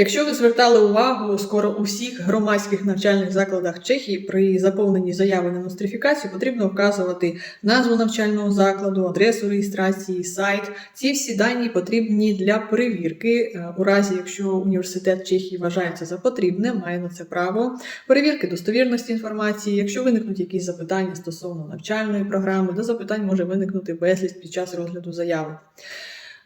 Якщо ви звертали увагу, скоро у всіх громадських навчальних закладах Чехії при заповненні заяви на нострифікацію потрібно вказувати назву навчального закладу, адресу реєстрації, сайт. Ці всі дані потрібні для перевірки. Е, У разі, якщо університет Чехії вважається за потрібне, має на це право. Перевірки достовірності інформації. Якщо виникнуть якісь запитання стосовно навчальної програми, до запитань може виникнути безліч під час розгляду заяви.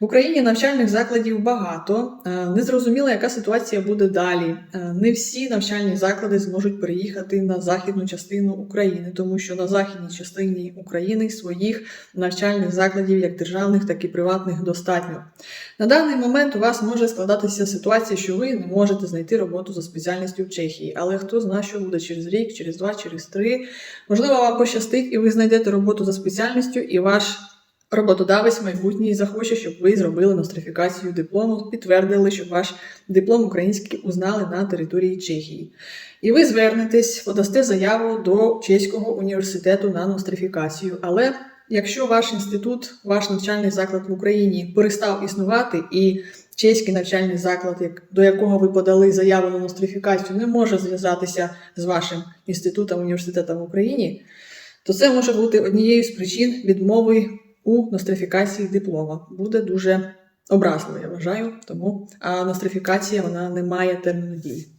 В Україні навчальних закладів багато. Е, Незрозуміло, яка ситуація буде далі. Е, Не всі навчальні заклади зможуть переїхати на західну частину України, тому що на західній частині України своїх навчальних закладів, як державних, так і приватних, достатньо. На даний момент у вас може складатися ситуація, що ви не можете знайти роботу за спеціальністю в Чехії, але хто знає, що буде через рік, через два, через три. Можливо, вам пощастить, і ви знайдете роботу за спеціальністю, і ваш роботодавець майбутній захоче, щоб ви зробили нострифікацію диплому, підтвердили, що ваш диплом український узнали на території Чехії. І ви звернетесь, подасте заяву до чеського університету на нострифікацію. Але якщо ваш інститут, ваш навчальний заклад в Україні перестав існувати і чеський навчальний заклад, до якого ви подали заяву на нострифікацію, не може зв'язатися з вашим інститутом університетом в Україні, то це може бути однією з причин відмови у нострифікації диплома. Буде дуже образливо, я вважаю. Тому а нострифікація вона не має терміну дії.